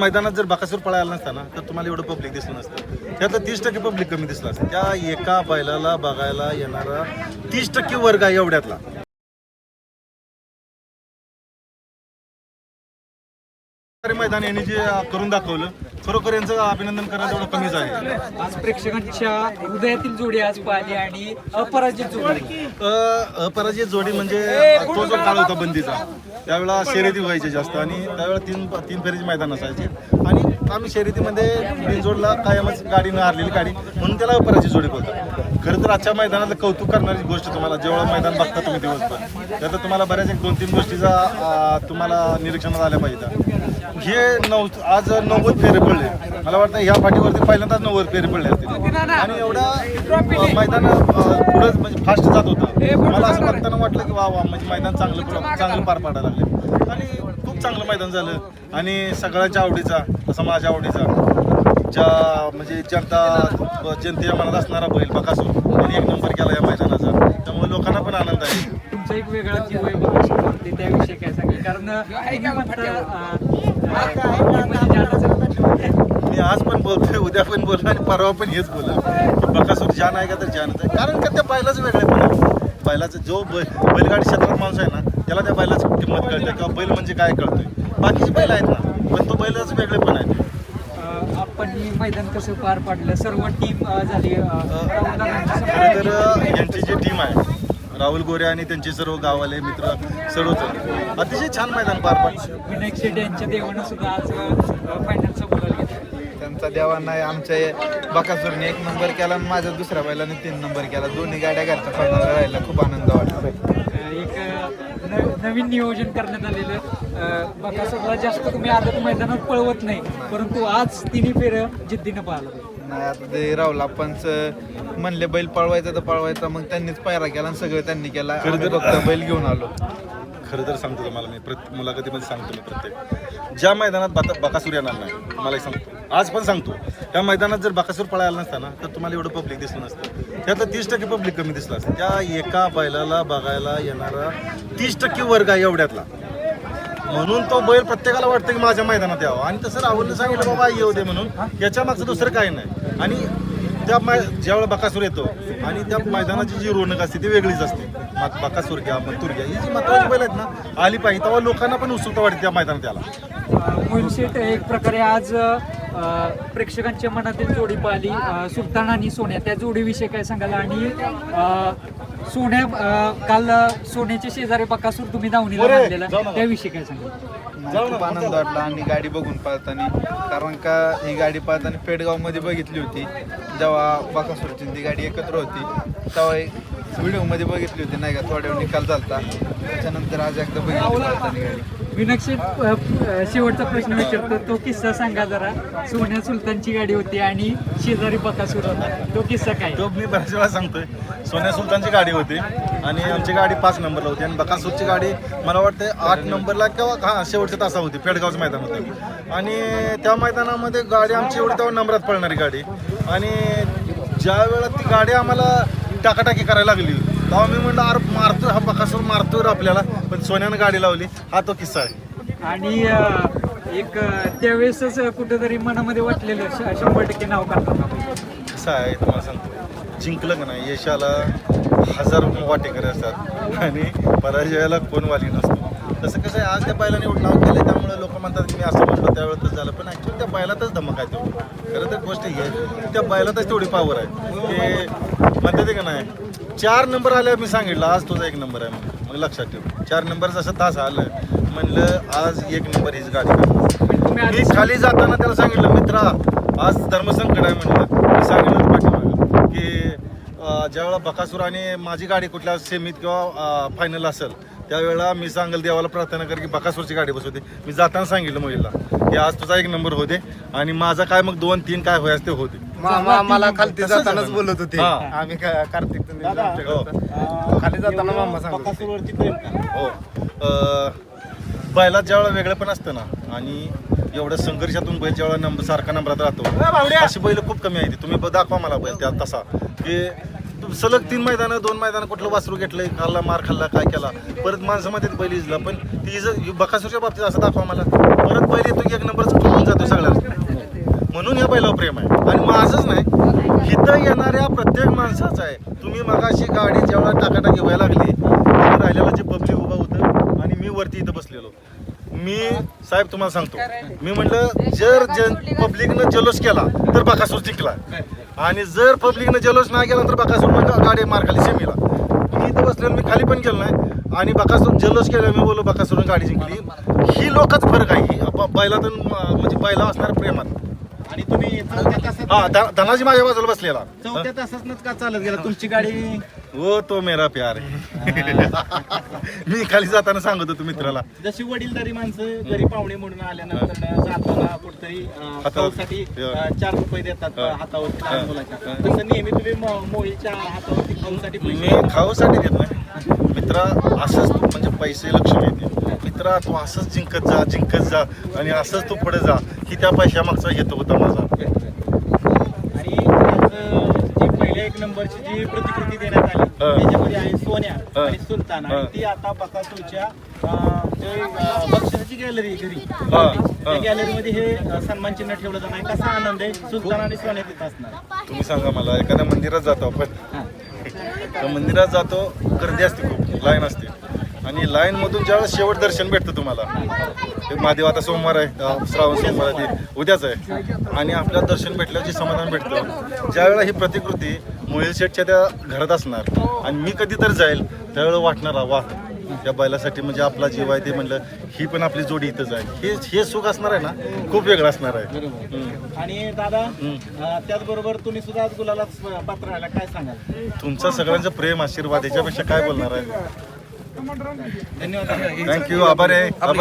मैदानात जर बाकासूर पळायला नसता ना तर तुम्हाला एवढं पब्लिक दिसलं नसतं. त्यातलं तीस टक्के पब्लिक कमी दिसलं असतं. त्या एका बैलाला बघायला येणारा तीस टक्के वर्ग आहे एवढ्यातला. मैदान यांनी जे करून दाखवलं खरोखर यांचं अभिनंदन करायला एवढं कमीच आहे. आज प्रेक्षकांच्या हृदयातील जोडी आज पाहिली आणि अपराजित जोडी. अ, अपराजित जोडी म्हणजे तो जो काळ होता बंदीचा त्यावेळेला शर्यती व्हायचे जास्त आणि त्यावेळेला तीन तीन फेरीचे मैदान असायचे. आणि आम्ही शर्यतीमध्ये बिनजोडला कायमच गाडी न हारलेली गाडी. म्हणून त्याला अपराजित जोडी बोलतात. खरं तर आजच्या मैदानातलं कौतुक करणारी गोष्ट तुम्हाला जेवढं मैदान बघता तुम्ही दिवसभर त्यात तुम्हाला बऱ्याच एक दोन तीन गोष्टीचा तुम्हाला निरीक्षणात आल्या पाहिजे हे नऊ आज नव्वद फेरे पडले. मला वाटतं ह्या पाठीवरती पहिल्यांदाच नव्वद फेरे पडले असतील आणि एवढा मैदान अ, पुढं म्हणजे फास्ट जात होतं. मला असं बघताना वाटलं की वा वा म्हणजे मैदान चांगलं पुढं- चांगलं पार पाडायला लागले. आणि खूप चांगलं मैदान झालं. आणि सगळ्यांच्या आवडीचा तसा माझ्या आवडीचा ज्या म्हणजे जनता जनतेच्या मनात असणारा बैल बकासूर त्यांनी एक नंबर केला या मैदानाचा. त्यामुळे लोकांना पण आनंद आहे. तुमचा एक वेगळा जीव आहे त्याविषयी काय सांगेल? कारण तुम्ही म्हणता अं, म्हणजे जाण्याचं- मी आज पण बोलतोय उद्या पण बोललो आणि परवा पण हेच बोललो बकासूर जान आहे का तर जानच आहे. कारण का त्या बैलाच वेगळे पण आहे. बैलाचं जो बैल बैलगाडी क्षेत्रात माणूस आहे ना त्याला त्या बैलाची किंमत कळते किंवा बैल म्हणजे काय कळतोय. बाकीचे बैल आहेत ना पण तो बैलाच वेगळे पण आहेत आपण मैदान कसं पार पाडलं? सर्व टीम झाली खरं तर. यांची जी टीम आहे राहुल गोरे आणि त्यांचे सर्व गावाले मित्र सर्वच अतिशय छान मैदान पार पाडलं. विनायक शेट्टी यांच्या देवानं सुद्धा आज फायनलचा बोलायला त्यांचा देवांना आमच्या बकासूरने एक नंबर केला आणि माझ्या दुसऱ्या बैलाने तीन नंबर केला. दोन्ही गाड्या घरच्या फायनलला राहिला खूप आनंद वाटला. एक न- नवीन नियोजन करण्यात आलेलं अं, बकासूरला जास्त तुम्ही आदत मैदानात पळवत नाही परंतु आज तिन्ही फेर जिद्दीनं पाहिलं नाही आता ते राहुल आपणच म्हणले बैल पळवायचा तर पळवायचा मग त्यांनीच पायरा केला आणि सगळं त्यांनी केला. आम्ही फक्त बैल घेऊन आलो. खरं तर सांगतो तुम्हाला मी. प्रत्येक मुलाखतीमध्ये सांगतो मी प्रत्येक. ज्या मैदानात बाता बकासूर येणार नाही तुम्हालाही सांगतो. आज पण सांगतो. त्या मैदानात जर बकासूर पळायला नसता ना तर तुम्हाला एवढं पब्लिक दिसलं नसतं. त्यातलं तीस टक्के पब्लिक कमी दिसलं असतं. त्या एका बैलाला बघायला येणारा तीस टक्के वर्ग आहे एवढ्यातला. म्हणून तो बैल प्रत्येकाला वाटतं की माझ्या मैदानात यावं. आणि तसं राहुलने सांगितलं बाबा येऊ दे म्हणून. याच्या मागचं दुसरं काही नाही. आणि त्या मै ज्यावेळेला बकासूर येतो आणि त्या मैदानाची जी रोनक असते ती वेगळीच असते. बकासूर घ्या मथुर घ्या ही जी महत्वाची बैल आहेत ना आली पाहिजे तेव्हा लोकांना पण उत्सुकता वाटते त्या मैदानात त्याला एक प्रकारे आज प्रेक्षकांच्या मनातील जोडी पाहिली सुलतान आणि सोन्या. त्या जोडीविषयी काय सांगाल? आणि सोन्या काल सोन्याचे शेजारी बकासूर तुम्ही जाऊ ना. त्याविषयी काय सांगाल? खूप आनंद वाटला आणि गाडी बघून पाहताना. कारण का ही गाडी पाहताना पेडगावमध्ये बघितली होती. जेव्हा बाकासूरची ती गाडी एकत्र होती तेव्हा व्हिडिओमध्ये बघितली होती नाही का? थोड्या वेळ निकाल झालता. त्याच्यानंतर आज एकदा बघितली गाडी अं, शेवटचा प्रश्न विचारतो. तो किस्सा सांगा जरा. सोन्या सुलतानची गाडी होती आणि शेजारी बकासूर होता. तो किस्सा काय? तो मी बऱ्याच वेळा सांगतोय. सोन्या सुलतानची गाडी होती आणि आमची गाडी पाच नंबरला होती आणि बकासूरची गाडी मला वाटते आठ नंबरला किंवा हा शेवटच्या तासा होती पेडगावचं मैदान होतं. आणि त्या मैदानामध्ये गाडी आमची एवढी तेव्हा नंबरात पळणारी गाडी. आणि ज्या वेळेला ती गाडी आम्हाला टाकाटाकी करायला लागली. तेव्हा मी म्हणलं अरे मारतोय हा बकासूर मारतोय रे आपल्याला. पण सोन्यानं गाडी लावली. हा तो किस्सा आहे. आणि अं, एक अं, त्यावेळेसच कुठेतरी मनामध्ये वाटलेलं श- शंभर टक्के नाव करतात कसं आहे तुम्हाला सांगतो. जिंकलं का नाही यशाला हजार वाटेकरी असतात. आणि पराजयाला कोण वाली नसतो. तसं कसं आहे आज त्या बैलाने एवढं नाव केलं त्यामुळे लोक म्हणतात की मी असं म्हणतो त्यावेळेस तसं झालं. पण ॲक्च्युली त्या बैलातच धमक आहे तेवढी. खरं तर गोष्ट ही आहे त्या बैलातच तेवढी पावर आहे. ते म्हणतात का नाही? चार नंबर आले मी सांगितलं आज तुझा एक नंबर आहे म्हणून. मग लक्षात ठेव. चार नंबर जसं तास आलं. म्हणलं आज एक नंबर हीच गाडी करणार मी खाली जाताना त्याला सांगितलं मित्रा आज धर्मसंकट आहे म्हणलं. मी सांगितलं पाठीमागं. की ज्यावेळा ज्यावेळेला बकासूर आणि माझी गाडी कुठल्या सेमीत किंवा फायनल असेल त्यावेळेला मी सांगेल देवाला प्रार्थना कर की बकासूरची गाडी बसवते. मी जाताना सांगितलं महिला की आज तुझा एक नंबर होते आणि माझा काय मग दोन तीन काय होयास ते होते मामा आम्हाला खालती जातानाच. बोलत होते. आम्ही का- कार्तिक हो. खाली जाताना मामा सांगत होते. हो. अं, बैलात ज्यावेळेला वेगळं पण असतं ना आणि एवढ्या संघर्षातून बैल ज्यावेळेला नंबर सारखा नंबरात राहतो. अशी बैल खूप कमी आहे तुम्ही ब- दाखवा मला बैल त्या तसा. की सलग तीन मैदानं दोन मैदानं कुठलं वासरू घेतलंय खाल्ला मार खाल्ला काय केला? परत माणसामध्ये बैल इजला पण ती इज बकासूरच्या बाबतीत असं दाखवा मला. परत बैल येतो एक नंबरच घेऊन जातो सगळ्याला म्हणून या बैलावर प्रेम आहे. आणि माझंच नाही इथं येणाऱ्या प्रत्येक माणसाचं आहे. तुम्ही मगाशी गाडी जेव्हा टाकाटाकी व्हायला लागली तेव्हा राहिलेलं जे पब्लिक उभा होतं आणि मी वरती इथं बसलेलो. मी साहेब तुम्हाला सांगतो. मी म्हटलं जर जन पब्लिकनं जल्लोष केला तर बकासूर जिंकला. आणि जर पब्लिकनं जल्लोष नाही केला तर बकासूर मग गाडी मार खाली सेमीला. मी इथं बसलेलो मी खाली पण गेलो नाही. आणि बकासूर जल्लोष केला मी बोललो बकासूर गाडी जिंकली. ही लोकच फरक आहे. ही आप- बैलातून म्हणजे बैला असणार प्रेमात. आणि तुम्ही चौथ्या तासात ध- धनाजी माझ्या बाजूला बसलेला. चौथ्या तासातच का चालत गेला? तुमची गाडी? हो तो मेरा प्यार है मी खाली जाताना सांगत होतो मित्राला. जशी वडीलधारी माणसं घरी पाहुणे म्हणून आल्यानंतर जाताना कुठतरी अं, हातावर- खाऊसाठी अं, चार रुपये देतात हा. हातावरती लहान हा. मुलाच्या. हा. तसं नेहमी तुम्ही म- मोळीच्या हातावरती खाऊसाठी पैसे मी खाऊसाठी देत नाही. मित्रा असंच म्हणजे पैसे लक्ष्मी येते मित्रा तू असंच जिंकत जा जिंकत जा आणि असंच तू पुढे जा ही त्या पैशामागचा हेतू होता माझा आणि जी पहिल्या एक नंबरची जी प्रतिकृती देण्यात आली. त्याच्यामध्ये आहे सोन्या. आणि सुलतान आणि. ती आता बकासूरच्या जे अं, बक्षिसाची गॅलरी घरी. त्या गॅलरीमध्ये हे सन्मान चिन्ह ठेवलं जाणार कसा आनंद आहे सुलतान आणि सोन्या तिथं असणार. तुम्ही सांगा मला एखाद्या मंदिरात जातो आपण मंदिरात जातो गर्दी असते खूप लाईन असते आणि लाईन मधून ज्यावेळेस शेवट दर्शन भेटतं तुम्हाला महादेव आता सोमवार आहे श्रावण सोमवार आहे उद्याच आहे. आणि आपल्याला दर्शन भेटल्यावर जे समाधान भेटतं. ज्यावेळेला ही प्रतिकृती मोहिल शेठच्या त्या घरात असणार आणि मी कधी तर जाईल त्यावेळेला वाटणार वा त्या बैलासाठी म्हणजे आपला जीव आहे ते म्हणलं ही पण आपली जोडी इथंच आहे हे हे सुख असणार आहे ना खूप वेगळं असणार आहे. आणि दादा त्याचबरोबर तुम्ही सुद्धा आज गुलाला पात्र राहिला काय सांगाल? तुमचं सगळ्यांचं प्रेम आशीर्वाद याच्यापेक्षा काय बोलणार आहे? धन्यवाद. थँक्यू आभार आहे. आभार